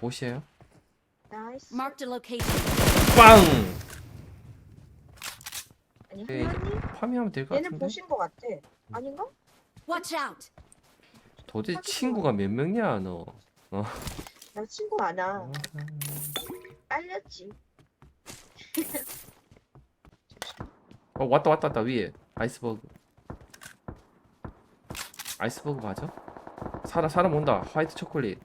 보시에요. 나이스. Marked a location. 빵! 아니 네, 하나님 파밍하면 될 것 얘는 같은데. 보신 것 같아. 아닌가? Watch out. 도대체 친구가 몇 명이야 너? 나 친구 많아. 빨렸지. 어 왔다 왔다 왔다 위에 아이스버그. 아이스버그 맞아? 사람 사람 온다. 화이트 초콜릿.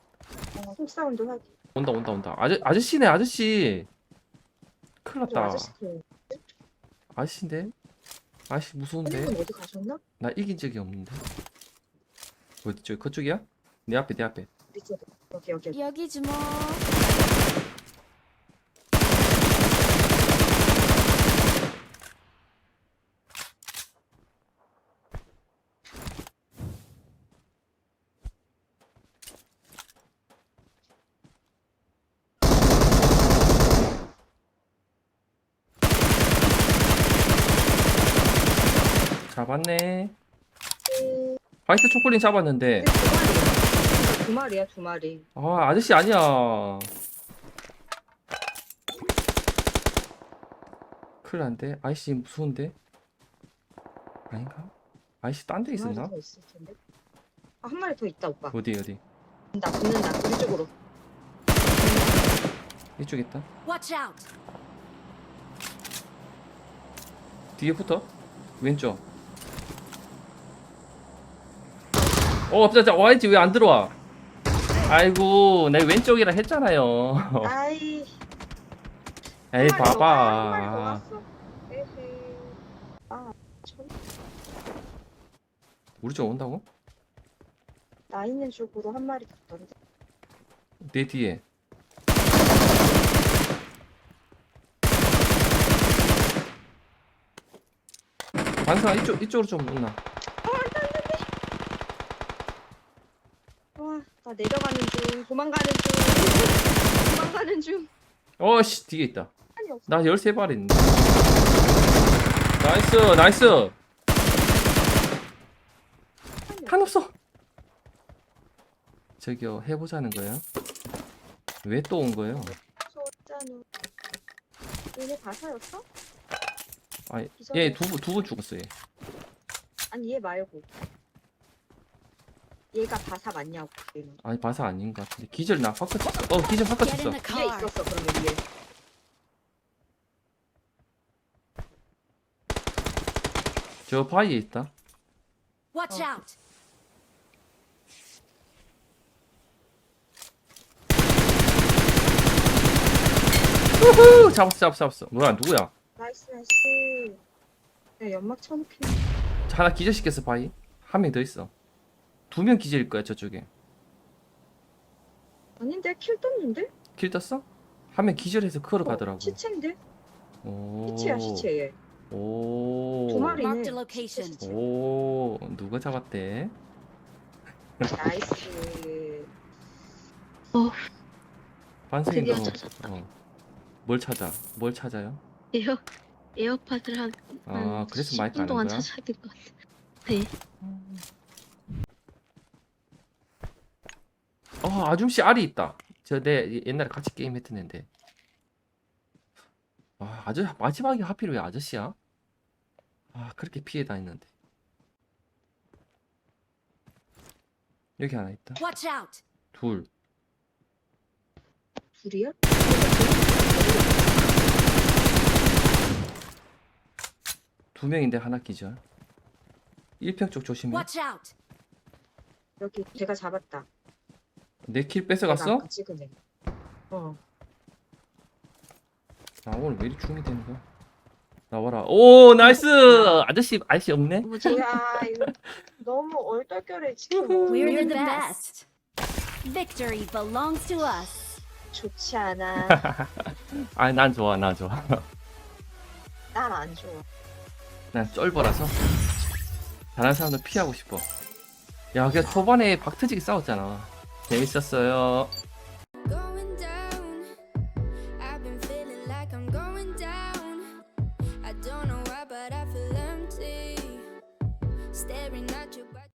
어, 속사운드 하기. 온다 온다 온다. 아저 아저씨네 아저씨. 큰일 저 났다. 아저씨 그 아저씨인데? 아저씨 무서운데? 어디 가셨나? 나 이긴 적이 없는데. 어디 쪽 그쪽이야? 내 앞에 내 앞에. 여기 여기 여기. 여기지 뭐. 잡았네. 화이트 초콜릿 잡았는데. 두 마리야 두 마리. 아 아저씨 아니야. 큰일 난데. 아저씨 무서운데. 아닌가? 아저씨 딴 데 두 마리 있었나? 더 있을 텐데. 아, 한 마리 더 있다 오빠. 어디 어디? 나 붙는다 우리 쪽으로. 이쪽 있다. Watch out. 뒤에 붙어. 왼쪽. 어, 진짜 와이지 왜 안 들어와? 아이고, 내 왼쪽이라 했잖아요. 아이. 에이, 한 마리 더, 아, 한 마리 더 봐봐. 왔어. 에헤이. 아, 참. 우리 쪽 온다고? 나 있는 쪽으로 한 마리 갔던데. 내 뒤에. 반사 이쪽 이쪽으로 좀 온나. 와, 나 내려가는 중, 도망가는 중, 도망가는 중. 어 씨 뒤에 있다. 없어. 나 13발 있는데. 나이스 나이스. 탄 없어. 저기요 해보자는 거예요? 왜 또 온 거예요? 얘네 바사였어? 아니 기절을- 얘두두 번 죽었어 얘. 아니 얘 말고. 얘가 바사 맞냐고. 얘는. 아니 바사 아닌 것 같은데 기절 나 확 쳤어. 어 기절 확 Get 쳤어. the 위에 car. 있었어 그러면 위에. 저 바위에 있다. Watch 어. out. 우후 잡았어 잡았어 잡았어. 뭐야 누구야? 나이스 나이스. 야 연막 쳐놓긴. 자, 하나 기절 시켰어 바위. 한 명 더 있어. 두명 기절일 거야 저쪽에. 아닌데 킬 떴는데? 킬 떴어? 한 명 기절해서 그걸로 어, 가더라고. 시체인데? 오. 시체야 시체 얘. 오. 두 마리네. Marked a location. 시체, 시체. 오 누가 잡았대? 나이스. 반승이 드디어 너. 찾았다. 어. 뭘 찾아? 뭘 찾아요? 에어 에어팟을 한, 아, 한 그래서 마이크 10분 안 동안 거야? 찾아야 될것 같아. 네. 어 아줌씨 알이 있다. 저 내 옛날에 같이 게임 했던 앤데. 아 아저 마지막에 하필 왜 아저씨야? 아 그렇게 피해 다니는데. 여기 하나 있다. Watch out. 둘. 둘이야? 두 명인데 하나 기절. 1평 쪽 조심해. Watch out. 여기 제가 잡았다. 내킬 내가 뺏어갔어? 아까 찍은 애. 어. 아 오늘 왜 이리 중이 되는 거야? 나와라. 오 나이스. 아저씨 아저씨 없네. 뭐지? 이거 너무 얼떨결에 지금 We're the best. Victory belongs to us. 좋지 않아. 아난 좋아 난 좋아. 난 안 좋아. 난 쫄보라서 다른 사람들 피하고 싶어. 야, 그냥 초반에 박트지게 싸웠잖아. 재밌었어요.